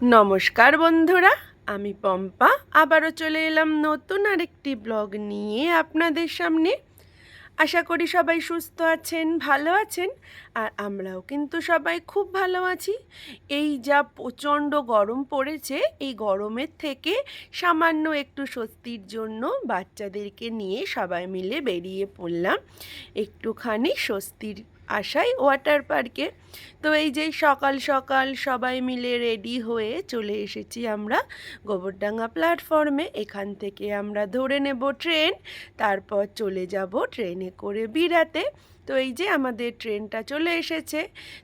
নমস্কার বন্ধুরা, আমি পম্পা। আবারও চলে এলাম নতুন আরেকটি ব্লগ নিয়ে আপনাদের সামনে। আশা করি সবাই সুস্থ আছেন, ভালো আছেন, আর আমরাও কিন্তু সবাই খুব ভালো আছি। এই যা প্রচণ্ড গরম পড়েছে, এই গরমের থেকে সামান্য একটু স্বস্তির জন্য বাচ্চাদেরকে নিয়ে সবাই মিলে বেরিয়ে পড়লাম। একটুখানি স্বস্তির আশায় ওয়াটার পার্কে। তো এই যে সকাল সকাল সবাই মিলে রেডি হয়ে চলে এসেছি আমরা গোবরডাঙ্গা প্ল্যাটফর্মে। এখান থেকে আমরা ধরে নেব ট্রেন, তারপর চলে যাব ট্রেনে করে বিরাতে। তো এই যে আমাদের ট্রেনটা চলে এসেছে,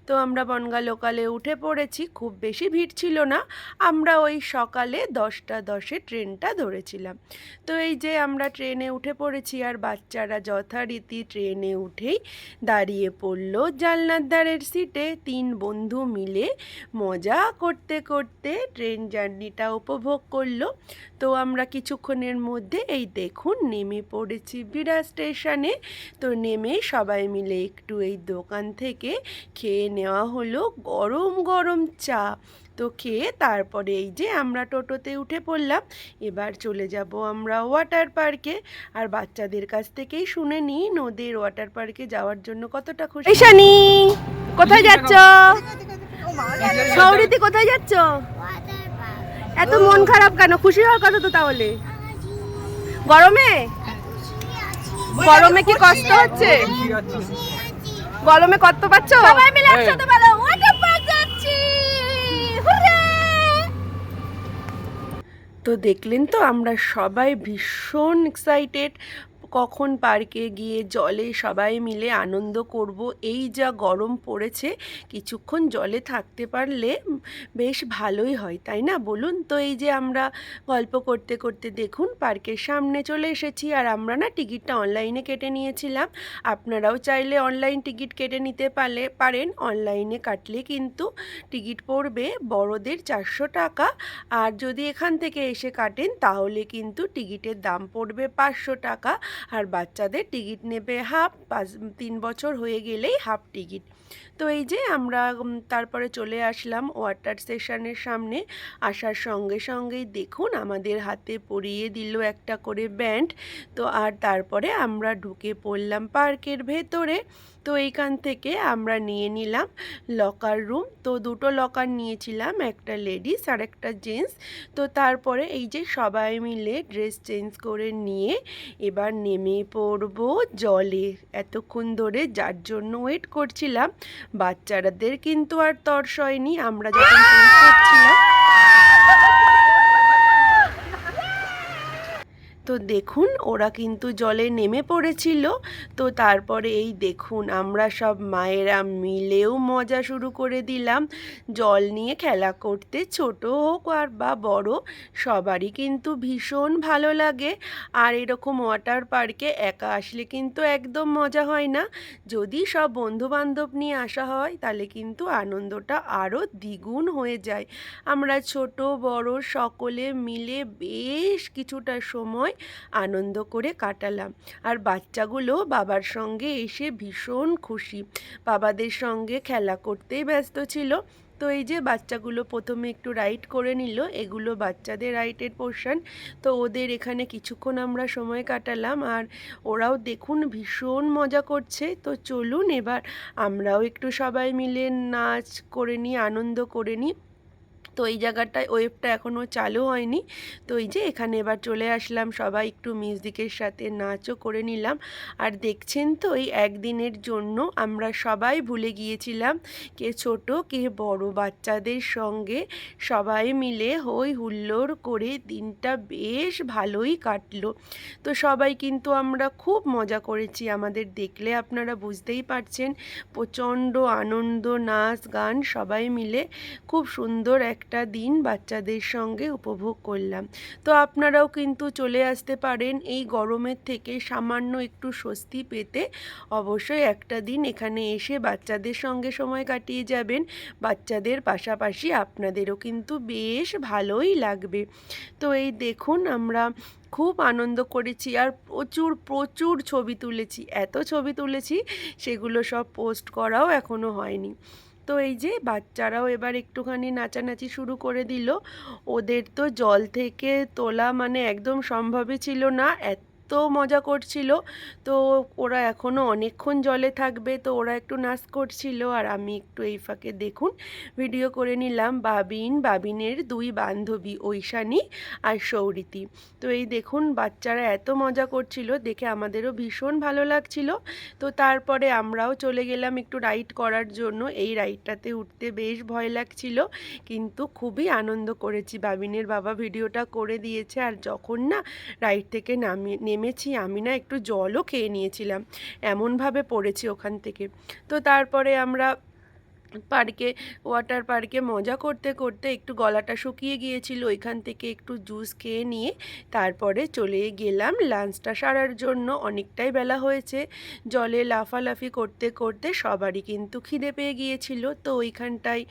তো আমরা বনগা লোকালে উঠে পড়েছি, খুব বেশি ভিড় ছিল না, আমরা ওই সকালে দশটা দশে ট্রেনটা ধরেছিলাম। তো এই যে আমরা ট্রেনে উঠে পড়েছি, আর বাচ্চারা যথারীতি ট্রেনে উঠেই দাঁড়িয়ে পড়ল জানলার ধারের সিটে, তিন বন্ধু মিলে মজা করতে করতে ট্রেন জার্নিটা উপভোগ করল। তো আমরা কিছুক্ষণের মধ্যে এই দেখুন নেমে পড়েছি বিড়া স্টেশনে। তো নেমে সবাই মিলে একটু এই দোকান থেকে খেয়ে নেওয়া হলো গরম গরম চা। তো খেয়ে তারপরে এই যে আমরা টোটোতে উঠে পড়লাম। এবার চলে যাব আমরা ওয়াটার পার্কে। আর বাচ্চাদের কাছ থেকেই শুনে নিই নদীর ওয়াটার পার্কে যাওয়ার জন্য কতটা খুশি। কোথায় যাচ্ছ? সৌরিতি কোথায় যাচ্ছ? এত মন খারাপ কেন? খুশি হওয়ার কথা তো তাহলে। গরমে? গরমে কি কষ্ট হচ্ছে? গরমে কত পাচ্ছ? সবাই মিলে একসাথে বলো ওয়াটার পার্ক যাচ্ছি! তো দেখলেন তো আমরা সবাই ভীষণ এক্সাইটেড কখন পার্কে গিয়ে জলে সবাই মিলে আনন্দ করব, এই যা গরম পড়েছে, কিছুক্ষণ জলে থাকতে পারলে বেশ ভালোই হয়, তাই না? বলুন তো, এই যে আমরা গল্প করতে করতে দেখুন, পার্কের সামনে চলে এসেছি, আর আমরা না টিকিটটা অনলাইনে কেটে নিয়েছিলাম, আপনারাও চাইলে অনলাইন টিকিট কেটে নিতে পারলে পারেন, অনলাইনে কাটলে কিন্তু টিকিট পড়বে বড়দের চারশো টাকা, আর যদি এখান থেকে এসে কাটেন তাহলে কিন্তু টিকিটের দাম পড়বে পাঁচশো টাকা আর বাচ্চাদের টিকিট নেবে হাফ, পাঁচ, তিন বছর হয়ে গেলেই হাফ টিকিট। তো এই যে আমরা তারপরে চলে আসলাম ওয়াটার স্টেশনের সামনে। আসার সঙ্গে সঙ্গেই দেখুন আমাদের হাতে পরিয়ে দিল একটা করে ব্যান্ড। তো আর তারপরে আমরা ঢুকে পড়লাম পার্কের ভেতরে। তো এইখান থেকে আমরা নিয়ে নিলাম লকার রুম। তো দুটো লকার নিয়েছিলাম একটা লেডিস আর একটা জেন্টস। তো তারপরে এই যে সবাই মিলে ড্রেস চেঞ্জ করে নিয়ে এবার নেমে পড়ব জলে। এতক্ষণ ধরে যার জন্য ওয়েট করছিলাম বাচ্চারাদের কিন্তু আর তর্স হয়নি আমরা যখন চেঞ্জ করছিলাম তো দেখুন, ওরা কিন্তু জলে নেমে পড়েছিল। তো তারপরে এই দেখুন, আমরা সব মায়েরা মিলেও মজা শুরু করে দিলাম। জল নিয়ে খেলা করতে, ছোট হোক আর বা বড়, সবারই কিন্তু ভীষণ ভালো লাগে। আর এরকম ওয়াটার পার্কে একা আসলে কিন্তু একদম মজা হয় না। যদি সব বন্ধু বান্ধব নিয়ে আসা হয়, তাহলে কিন্তু আনন্দটা আরও দ্বিগুণ হয়ে যায়। আমরা ছোট, বড় সকলে মিলে বেশ কিছুটা সময় আনন্দ করে কাটালাম। আর বাচ্চাগুলো বাবার সঙ্গে এসে ভীষণ খুশি। বাবাদের সঙ্গে খেলা করতেই ব্যস্ত ছিল। তো এই যে বাচ্চাগুলো প্রথমে একটু রাইড করে নিল, এগুলো বাচ্চাদের রাইডের পোর্শন তো ওদের এখানে কিছুক্ষণ আমরা সময় কাটালাম আর ওরাও দেখুন ভীষণ মজা করছে। তো চলুন এবার আমরাও একটু সবাই মিলে নাচ করে নিই, আনন্দ করে নিই। তো এই জায়গাটায় ওয়েবটা এখনও চালু হয়নি। তো এই যে এখানে এবার চলে আসলাম, সবাই একটু মিউজিকের সাথে নাচও করে নিলাম। আর দেখছেন তো এই একদিনের জন্য আমরা সবাই ভুলে গিয়েছিলাম কে ছোট, কে বড় বাচ্চাদের সঙ্গে। সবাই মিলে হই হুল্লোড় করে দিনটা বেশ ভালোই কাটলো। তো সবাই কিন্তু আমরা খুব মজা করেছি আমাদের দেখলে, আপনারা বুঝতেই পারছেন। প্রচণ্ড আনন্দ, নাচ, গান সবাই মিলে। খুব সুন্দর একটা দিন বাচ্চাদের সঙ্গে উপভোগ করলাম। তো আপনারাও কিন্তু চলে আসতে পারেন এই গরমের থেকে সামান্য একটু স্বস্তি পেতে। অবশ্যই একটা দিন এখানে এসে বাচ্চাদের সঙ্গে সময় কাটিয়ে যাবেন। বাচ্চাদের পাশাপাশি আপনাদেরও কিন্তু বেশ ভালোই লাগবে। তো এই দেখুন আমরা খুব আনন্দ করেছি আর প্রচুর প্রচুর ছবি তুলেছি। এত ছবি তুলেছি, সেগুলো সব পোস্ট করাও এখনও হয়নি। তো এই যে বাচ্চারাও এবার একটুখানি নাচানাচি শুরু করে দিল। ওদের তো জল থেকে তোলা মানে একদম সম্ভবই ছিল না। এত মজা করছিল। তো ওরা এখনও অনেকক্ষণ জলে থাকবে, তো ওরা একটু নাচ করছিল আর আমি একটু এই ফাঁকে দেখুন ভিডিও করে নিলাম বাবিন, বাবিনের দুই বান্ধবী ঐশানী আর সৌরিতি। তো এই দেখুন বাচ্চারা এত মজা করছিল, দেখে আমাদেরও ভীষণ ভালো লাগছিল। তো তারপরে আমরাও চলে গেলাম একটু রাইড করার জন্য। এই রাইডটাতে উঠতে বেশ ভয় লাগছিল, কিন্তু খুবই আনন্দ করেছি। বাবিনের বাবা ভিডিওটা করে দিয়েছে আর যখন না রাইড থেকে নামিয়ে নেমেছি আমি না একটু জলও খেয়ে নিয়েছিলাম। এমনভাবে পড়েছি ওখান থেকে। তো তারপরে আমরা পার্কে ওয়াটার পার্কে মজা করতে করতে একটু গলাটা শুকিয়ে গিয়েছিল। ওইখান থেকে একটু জুস খেয়ে নিয়ে তারপরে চলে গেলাম। লাঞ্চটা সারার জন্য অনেকটাই বেলা হয়েছে। জলে লাফালাফি করতে করতে সবারই কিন্তু খিদে পেয়ে গিয়েছিল। তো ওইখানটায়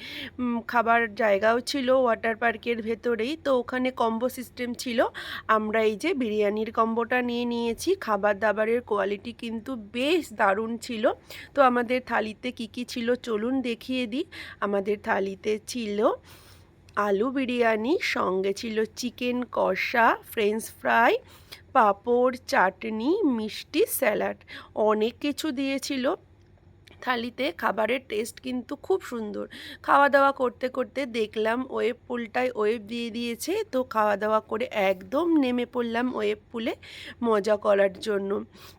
খাবার জায়গাও ছিল ওয়াটার পার্কের ভেতরেই। তো ওখানে কম্বো সিস্টেম ছিল। আমরা এই যে বিরিয়ানির কম্বোটা নিয়ে নিয়েছি। খাবার দাবারের কোয়ালিটি কিন্তু বেশ দারুণ ছিল। তো আমাদের থালিতে কি কি ছিল চলুন দেখিয়ে দিই। আমাদের থালিতে ছিল আলু বিরিয়ানি, সঙ্গে ছিল চিকেন কষা ফ্রেঞ্চ ফ্রাই পাপড়, চাটনি, মিষ্টি স্যালাড অনেক কিছু দিয়েছিল। থালিতে খাবারের টেস্ট কিন্তু খুব সুন্দর। খাওয়া দাওয়া করতে করতে দেখলাম ওয়েব পুলটায় ওয়েব দিয়ে দিয়েছে, তো খাওয়া দাওয়া করে একদম নেমে পড়লাম ওয়েব পুলে মজা করার জন্য।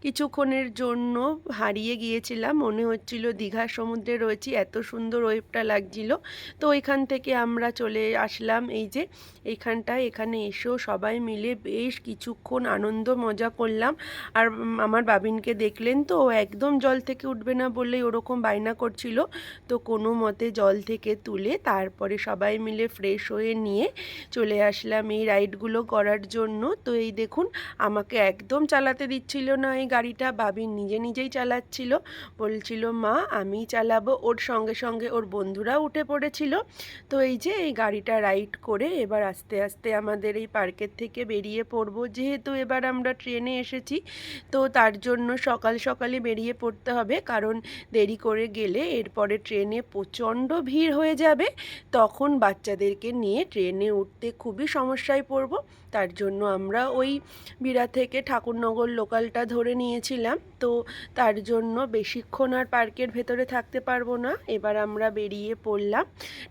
কিছুক্ষণের জন্য হারিয়ে গিয়েছিলাম, মনে হচ্ছিল দীঘার সমুদ্রে রয়েছি, এত সুন্দর ওয়েবটা লাগছিল। তো ওইখান থেকে আমরা চলে আসলাম, এই যে এইখানটায় এখানে এসেও সবাই মিলে বেশ কিছুক্ষণ আনন্দ মজা করলাম। আর আমার বাবিনকে দেখলেন তো একদম জল থেকে উঠবে না বললেই ওরকম বায়না করছিল। তো কোনো মতে জল থেকে তুলে তারপরে সবাই মিলে ফ্রেশ হয়ে নিয়ে চলে আসলাম এই রাইডগুলো করার জন্য। তো এই দেখুন, আমাকে একদম চালাতে দিচ্ছিল না এই গাড়িটা বাবিন নিজে নিজেই চালাচ্ছিল। বলছিল, মা, আমি চালাবো। ওর সঙ্গে সঙ্গে ওর বন্ধুরাও উঠে পড়েছিল। তো এই যে এই গাড়িটা রাইড করে এবার আস্তে আস্তে আমাদের এই পার্কের থেকে বেরিয়ে পড়ব। যেহেতু এবার আমরা ট্রেনে এসেছি, তো তার জন্য সকাল সকালে বেরিয়ে পড়তে হবে। কারণ দেরি করে গেলে এরপরে ট্রেনে প্রচণ্ড ভিড় হয়ে যাবে তখন বাচ্চাদেরকে নিয়ে ট্রেনে উঠতে খুবই সমস্যায় পড়ব। তার জন্য আমরা ওই বিরা থেকে ঠাকুরনগর লোকালটা ধরে নিয়েছিলাম। তো তার জন্য বেশিক্ষণ আর পার্কের ভেতরে থাকতে পারব না। এবার আমরা বেরিয়ে পড়লাম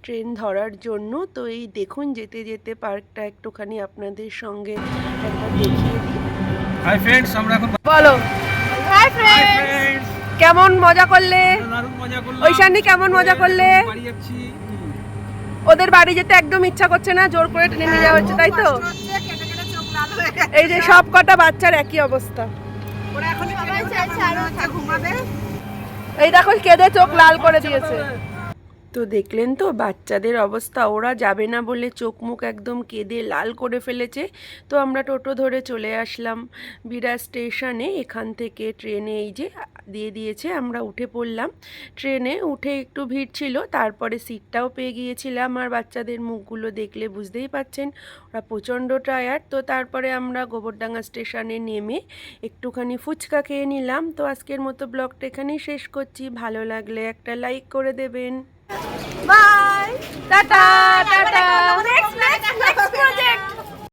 ট্রেন ধরার জন্য। তো এই দেখুন যেতে যেতে পার্কটা একটুখানি আপনাদের সঙ্গে একবার দেখিয়ে দিই। হাই ফ্রেন্ডস আমরা এখন বলো। হাই ফ্রেন্ডস কেমন মজা করলে? ঐশানি কেমন মজা করলে? ওদের বাড়ি যেতে একদম ইচ্ছা করছে না জোর করে টেনে নিয়ে যাওয়া হচ্ছে তাই তো? এই যে সব কটা বাচ্চার একই অবস্থা। এই দেখো কেঁদে চোখ লাল করে দিয়েছে। তো দেখলেন তো, বাচ্চাদের অবস্থা, ওরা যাবে না বলে চোখ মুখ একদম কেঁদে লাল করে ফেলেছে। তো আমরা টোটো ধরে চলে আসলাম বিরা স্টেশনে। এখান থেকে ট্রেনে এই যে দিয়ে দিয়েছে, আমরা উঠে পড়লাম। ট্রেনে উঠে একটু ভিড় ছিল, তারপরে সিটটাও পেয়ে গিয়েছিলাম। আর বাচ্চাদের মুখগুলো দেখলে বুঝতেই পাচ্ছেন, ওরা প্রচণ্ড টায়ার্ড তো তারপরে আমরা গোবরডাঙ্গা স্টেশনে নেমে একটুখানি ফুচকা খেয়ে নিলাম। তো আজকের মতো ব্লগটা এখানেই শেষ করছি। ভালো লাগলে একটা লাইক করে দেবেন। Bye tata tata Next, next, next project.